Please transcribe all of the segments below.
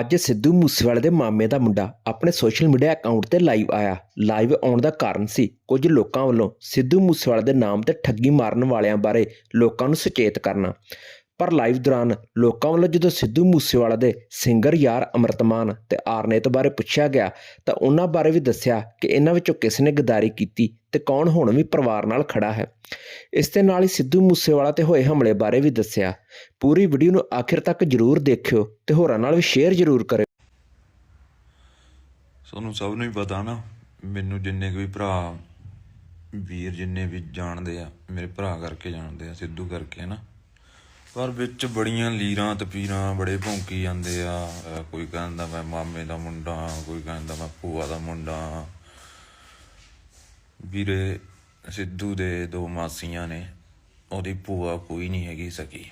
ਅੱਜ ਸਿੱਧੂ ਮੂਸੇਵਾਲੇ ਦੇ ਮਾਮੇ ਦਾ ਮੁੰਡਾ ਆਪਣੇ ਸੋਸ਼ਲ ਮੀਡੀਆ ਅਕਾਊਂਟ ਤੇ ਲਾਈਵ ਆਇਆ। ਲਾਈਵ ਆਉਣ ਦਾ ਕਾਰਨ ਸੀ ਕੁਝ ਲੋਕਾਂ ਵੱਲੋਂ ਸਿੱਧੂ ਮੂਸੇਵਾਲੇ ਦੇ ਨਾਮ ਤੇ ਠੱਗੀ ਮਾਰਨ ਵਾਲਿਆਂ ਬਾਰੇ ਲੋਕਾਂ ਨੂੰ ਸੁਚੇਤ ਕਰਨਾ। ਪਰ ਲਾਈਵ ਦੌਰਾਨ ਲੋਕਾਂ ਵੱਲੋਂ ਜਦੋਂ ਸਿੱਧੂ ਮੂਸੇਵਾਲਾ ਦੇ ਸਿੰਗਰ ਯਾਰ ਅਮਰਤਮਾਨ ਤੇ ਆਰਨੇਤ ਬਾਰੇ ਪੁੱਛਿਆ ਗਿਆ, ਤਾਂ ਉਹਨਾਂ ਬਾਰੇ ਵੀ ਦੱਸਿਆ ਕਿ ਇਹਨਾਂ ਵਿੱਚੋਂ ਕਿਸ ਨੇ ਗਦਾਰੀ ਕੀਤੀ ਤੇ ਕੌਣ ਹੁਣ ਵੀ ਪਰਿਵਾਰ ਨਾਲ ਖੜਾ ਹੈ। ਇਸ ਦੇ ਨਾਲ ਹੀ ਸਿੱਧੂ ਮੂਸੇਵਾਲਾ ਤੇ ਹੋਏ ਹਮਲੇ ਬਾਰੇ ਵੀ ਦੱਸਿਆ। ਪੂਰੀ ਵੀਡੀਓ ਨੂੰ ਆਖਿਰ ਤੱਕ ਜਰੂਰ ਦੇਖਿਓ ਤੇ ਹੋਰਾਂ ਨਾਲ ਵੀ ਸ਼ੇਅਰ ਜਰੂਰ ਕਰਿਓ। ਤੁਹਾਨੂੰ ਸਭ ਨੂੰ ਹੀ ਪਤਾ ਨਾ, ਮੈਨੂੰ ਜਿੰਨੇ ਵੀ ਭਰਾ, ਵੀਰ ਜਿੰਨੇ ਵੀ ਜਾਣਦੇ ਆ, ਮੇਰੇ ਭਰਾ ਕਰਕੇ ਜਾਣਦੇ ਆ, ਸਿੱਧੂ ਕਰਕੇ ਨਾ ਪਰ ਵਿੱਚ ਬੜੀਆਂ ਲੀਰਾਂ ਤਪੀਰਾਂ ਬੜੇ ਭੌਂਕੀ ਜਾਂਦੇ ਆ। ਕੋਈ ਕਹਿੰਦਾ ਮੈਂ ਮਾਮੇ ਦਾ ਮੁੰਡਾ, ਕੋਈ ਕਹਿੰਦਾ ਮੈਂ ਭੂਆ ਦਾ ਮੁੰਡਾ। ਵੀਰੇ, ਸਿੱਧੂ ਦੇ ਦੋ ਮਾਸੀਆਂ ਨੇ, ਉਹਦੀ ਭੂਆ ਕੋਈ ਨਹੀਂ ਹੈਗੀ ਸਕੀ।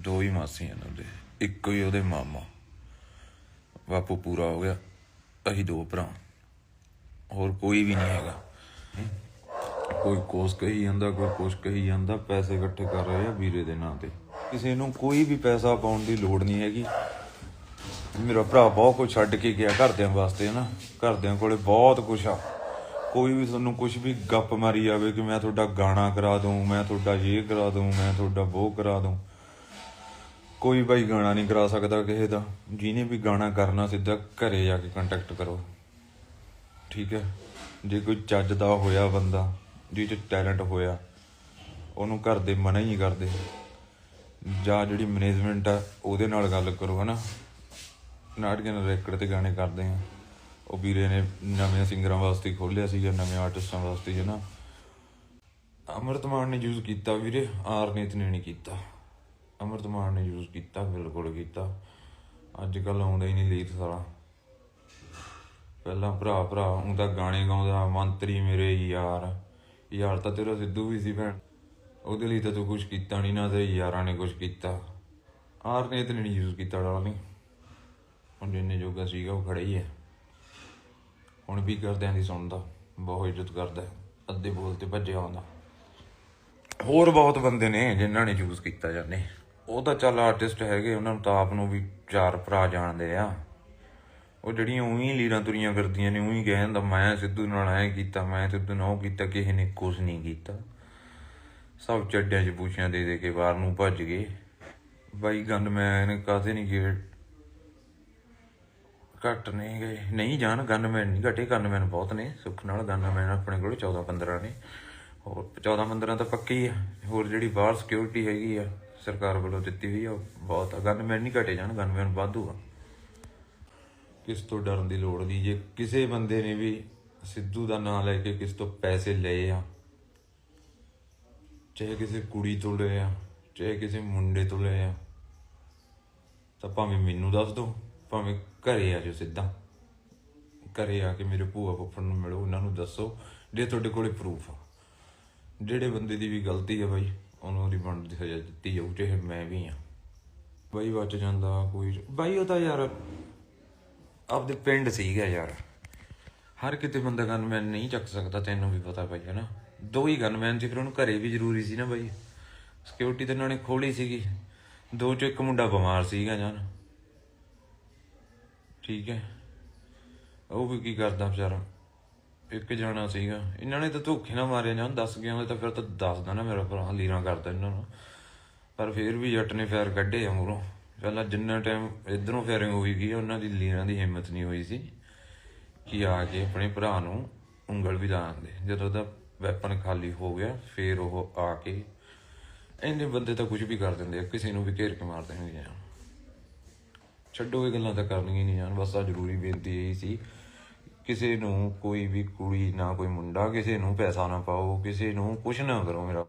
ਦੋ ਹੀ ਮਾਸੀਆਂ ਨੇ ਉਹਦੇ, ਇੱਕੋ ਹੀ ਉਹਦੇ ਮਾਮਾ। ਬਾਪੂ ਪੂਰਾ ਹੋ ਗਿਆ, ਅਸੀਂ ਦੋ ਭਰਾ। ਹੋਰ ਕੋਈ ਵੀ ਨਹੀਂ ਹੈਗਾ। ਕੋਈ ਕੋਸ ਕਹੀ ਜਾਂਦਾ, ਕੋਈ ਕੁਛ ਕਹੀ ਜਾਂਦਾ, ਪੈਸੇ ਇਕੱਠੇ ਕਰ ਰਹੇ ਆ ਵੀਰੇ ਦੇ ਨਾਂ ਤੇ। ਕਿਸੇ ਨੂੰ ਕੋਈ ਵੀ ਪੈਸਾ ਪਾਉਣ ਦੀ ਲੋੜ ਨਹੀਂ ਹੈਗੀ। ਮੇਰਾ ਭਰਾ ਬਹੁਤ ਕੁਝ ਛੱਡ ਕੇ ਗਿਆ ਘਰਦਿਆਂ ਵਾਸਤੇ ਨਾ। ਘਰਦਿਆਂ ਕੋਲੇ ਬਹੁਤ ਕੁਝ ਆ। ਕੋਈ ਵੀ ਤੁਹਾਨੂੰ ਕੁਝ ਵੀ ਗੱਪ ਮਾਰੀ ਜਾਵੇ ਕਿ ਮੈਂ ਤੁਹਾਡਾ ਗਾਣਾ ਕਰਾ ਦੂੰ, ਮੈਂ ਤੁਹਾਡਾ ਇਹ ਕਰਾ ਦੂੰ, ਮੈਂ ਤੁਹਾਡਾ ਉਹ ਕਰਾ ਦੂੰ। ਕੋਈ ਬਾਈ ਗਾਣਾ ਨਹੀਂ ਕਰਾ ਸਕਦਾ ਕਿਸੇ ਦਾ। ਜਿਹਨੇ ਵੀ ਗਾਣਾ ਕਰਨਾ ਸਿੱਧਾ ਘਰੇ ਜਾ ਕੇ ਕੰਟੈਕਟ ਕਰੋ। ਠੀਕ ਹੈ? ਜੇ ਕੋਈ ਚੱਜ ਦਾ ਹੋਇਆ ਬੰਦਾ ਜਿਹਦੇ ਚ ਟੈਲੈਂਟ ਹੋਇਆ, ਉਹਨੂੰ ਘਰ ਦੇ ਮਨਾ ਹੀ ਨਹੀਂ ਕਰਦੇ। ਜਾਂ ਜਿਹੜੀ ਮੈਨੇਜਮੈਂਟ ਆ, ਉਹਦੇ ਨਾਲ ਗੱਲ ਕਰੋ, ਹਨਾ। ਨਾਟਕਾਂ ਦੇ ਰੈਕਡ ਤੇ ਗਾਣੇ ਕਰਦੇ ਆ। ਉਹ ਵੀਰੇ ਨੇ ਨਵੇਂ ਸਿੰਗਰਾਂ ਵਾਸਤੇ ਖੋਲਿਆ ਸੀਗਾ ਨਵੇਂ ਆਰਟਿਸਟਾਂ ਵਾਸਤੇ ਹੈ ਜਨਾ ਅਮਰਤਮਾਨ ਨੇ ਯੂਜ਼ ਕੀਤਾ ਵੀਰੇ, ਆਰਨੀਤ ਨੇ ਨਹੀਂ ਕੀਤਾ। ਅਮਰਤਮਾਨ ਨੇ ਯੂਜ਼ ਕੀਤਾ, ਬਿਲਕੁਲ ਕੀਤਾ। ਅੱਜ ਕੱਲ ਆਉਂਦਾ ਹੀ ਨਹੀਂ ਲੀਡ ਸਾਰਾ ਪਹਿਲਾਂ ਭਰਾ ਭਰਾ ਹੁੰਦਾ, ਗਾਣੇ ਗਾਉਂਦਾ, ਮੰਤਰੀ ਮੇਰੇ ਯਾਰ। ਯਾਰ ਤਾਂ ਤੇਰਾ ਸਿੱਧੂ ਵੀ ਸੀ ਭੈਣ। ਉਹਦੇ ਲਈ ਤਾਂ ਤੂੰ ਕੁਝ ਕੀਤਾ ਨਹੀਂ ਨਾ ਤੇ ਯਾਰਾਂ ਨੇ ਕੁਝ ਕੀਤਾ। ਆਰ ਨੇ ਨਹੀਂ ਯੂਜ਼ ਕੀਤਾ ਡਾਰਲਿੰਗ ਹੁਣ ਜਿੰਨੇ ਜੋਗਾ ਸੀਗਾ ਉਹ ਖੜਾ ਹੀ ਹੈ। ਹੁਣ ਵੀ ਕਰਦਿਆਂ ਦੀ ਸੁਣਦਾ, ਬਹੁਤ ਇੱਜ਼ਤ ਕਰਦਾ ਅੱਧੇ ਬੋਲ ਤੇ ਭੱਜਿਆ ਆਉਂਦਾ ਹੋਰ ਬਹੁਤ ਬੰਦੇ ਨੇ ਜਿਨ੍ਹਾਂ ਨੇ ਯੂਜ਼ ਕੀਤਾ ਜਾਂਦੇ ਉਹ ਤਾਂ ਚੱਲ ਆਰਟਿਸਟ ਹੈਗੇ, ਉਹਨਾਂ ਨੂੰ ਤਾਂ ਆਪ ਨੂੰ ਵੀ ਚਾਰ ਭਰਾ ਜਾਣਦੇ ਆ। ਉਹ ਜਿਹੜੀਆਂ ਉਹੀ ਲੀਰਾਂ ਤੁਰੀਆਂ ਫਿਰਦੀਆਂ ਨੇ, ਉਹੀ ਕਹਿ ਜਾਂਦਾ ਮੈਂ ਸਿੱਧੂ ਨਾਲ ਐ ਕੀਤਾ, ਮੈਂ ਸਿੱਧੂ ਨਾਲ ਉਹ ਕੀਤਾ, ਕਿਸੇ ਨੇ ਕੁਝ ਨਹੀਂ ਕੀਤਾ। ਸਭ ਚੱਡਿਆਂ 'ਚ ਪੂਛੀਆਂ ਦੇ ਦੇ ਕੇ ਬਾਹਰ ਨੂੰ ਭੱਜ ਗਏ। ਬਾਈ ਗੰਦ ਮੈਂ ਕਾਹਦੇ ਨਹੀਂ ਗਏ ਘੱਟ ਨਹੀਂ ਗਏ। ਨਹੀਂ ਜਾਣ ਗਨਮੈਨ ਨਹੀਂ, ਘਟੇ ਗਨਮੈਨ ਬਹੁਤ ਨੇ। ਸੁੱਖ ਨਾਲ ਗਨਮੈਨ ਆਪਣੇ ਕੋਲ 14 15 ਨੇ। ਹੋਰ 14 15 ਤਾਂ ਪੱਕੀ ਆ। ਹੋਰ ਜਿਹੜੀ ਬਾਹਰ ਸਿਕਿਉਰਿਟੀ ਹੈਗੀ ਆ, ਸਰਕਾਰ ਵੱਲੋਂ ਦਿੱਤੀ ਹੋਈ ਆ, ਉਹ ਬਹੁਤ ਆ। ਗਨਮੈਨ ਨਹੀਂ ਘਟੇ ਜਾਣ ਗਨਮੈਨ ਵਾਧੂ ਆ। ਕਿਸ ਤੋਂ ਡਰਨ ਦੀ ਲੋੜ ਨਹੀਂ। ਜੇ ਕਿਸੇ ਬੰਦੇ ਨੇ ਵੀ ਸਿੱਧੂ ਦਾ ਨਾਮ ਲੈ ਕੇ ਕਿਸ ਤੋਂ ਪੈਸੇ ਲਏ ਆ, ਚਾਹੇ ਕਿਸੇ ਕੁੜੀ ਤੋਂ ਲਏ ਆ, ਚਾਹੇ ਕਿਸੇ ਮੁੰਡੇ ਤੋਂ ਲਏ ਆ, ਤਾਂ ਭਾਵੇਂ ਮੈਨੂੰ ਦੱਸ ਦਿਓ ਭਾਵੇਂ ਘਰੇ ਆ ਜਾਓ ਸਿੱਧਾ। ਘਰੇ ਆ ਕੇ ਮੇਰੇ ਭੂਆ ਫੁੱਫੜ ਨੂੰ ਮਿਲੋ, ਉਹਨਾਂ ਨੂੰ ਦੱਸੋ ਜੇ ਤੁਹਾਡੇ ਕੋਲੇ ਪ੍ਰੂਫ ਆ। ਜਿਹੜੇ ਬੰਦੇ ਦੀ ਵੀ ਗਲਤੀ ਆ ਬਾਈ, ਉਹਨੂੰ ਉਹਦੀ ਬਣਦੀ ਸਜ਼ਾ ਦਿੱਤੀ ਜਾਊ, ਚਾਹੇ ਮੈਂ ਵੀ ਆ। ਬਾਈ ਬਚ ਜਾਂਦਾ ਕੋਈ ਬਾਈ ਉਹ ਤਾਂ ਯਾਰ ਆਪਦੇ ਪਿੰਡ ਸੀਗਾ ਯਾਰ। ਹਰ ਕਿਤੇ ਬੰਦਾ ਗਨਮੈਨ ਨਹੀਂ ਚੱਕ ਸਕਦਾ, ਤੈਨੂੰ ਵੀ ਪਤਾ ਬਾਈ, ਹਨਾ? ਦੋ ਹੀ ਗਨਮੈਨ ਸੀ, ਫਿਰ ਉਹਨੂੰ ਘਰੇ ਵੀ ਜ਼ਰੂਰੀ ਸੀ ਨਾ ਬਾਈ। ਸਿਕਿਉਰਿਟੀ ਤਾਂ ਉਹਨਾਂ ਨੇ ਖੋਲੀ ਸੀਗੀ। ਦੋ ਚੋਂ ਇੱਕ ਮੁੰਡਾ ਬਿਮਾਰ ਸੀਗਾ ਜਾਨ ਠੀਕ ਹੈ। ਉਹ ਵੀ ਕੀ ਕਰਦਾ ਵਿਚਾਰਾ? ਇੱਕ ਜਾਣਾ ਸੀਗਾ। ਇਹਨਾਂ ਨੇ ਤਾਂ ਧੋਖੇ ਨਾਲ ਮਾਰਿਆ ਜਾਂ ਦੱਸ ਗਿਆ ਤਾਂ ਫਿਰ ਤਾਂ ਦੱਸਦਾ ਨਾ ਮੇਰਾ ਭਰਾ, ਲੀਰਾਂ ਕਰਦਾ ਇਹਨਾਂ ਨੂੰ। ਪਰ ਫਿਰ ਵੀ ਜੱਟ ਨੇ ਫੈਰ ਕੱਢੇ ਆ ਮੂਰੋਂ ਪਹਿਲਾਂ ਜਿੰਨਾ ਟਾਈਮ ਇਧਰੋਂ ਫੇਰਿੰਗ ਹੋਈ ਗਈ ਉਹਨਾਂ ਦੀ ਲੀਰਾਂ ਦੀ ਹਿੰਮਤ ਨਹੀਂ ਹੋਈ ਸੀ ਕਿ ਆ ਕੇ ਆਪਣੇ ਭਰਾ ਨੂੰ ਉਂਗਲ ਵੀ ਲਾ ਜਦੋਂ ਦਾ ਵੈਪਨ ਖਾਲੀ ਹੋ ਗਿਆ, ਫਿਰ ਉਹ ਆ ਕੇ ਇੰਨੇ ਬੰਦੇ ਤਾਂ ਕੁਝ ਵੀ ਕਰ ਦਿੰਦੇ ਆ, ਕਿਸੇ ਨੂੰ ਵੀ ਘੇਰ ਕੇ ਮਾਰ ਦੇਣਗੇ ਜਾਂ। ਛੱਡੋ ਇਹ ਗੱਲਾਂ ਤਾਂ ਕਰਨੀਆਂ ਨਹੀਂ ਜਾਣ, ਬਸ ਆ ਜ਼ਰੂਰੀ ਬੇਨਤੀ ਇਹੀ ਸੀ, ਕਿਸੇ ਨੂੰ ਕੋਈ ਵੀ ਕੁੜੀ ਨਾ ਕੋਈ ਮੁੰਡਾ, ਕਿਸੇ ਨੂੰ ਪੈਸਾ ਨਾ ਪਾਓ, ਕਿਸੇ ਨੂੰ ਕੁਝ ਨਾ ਕਰੋ ਮੇਰਾ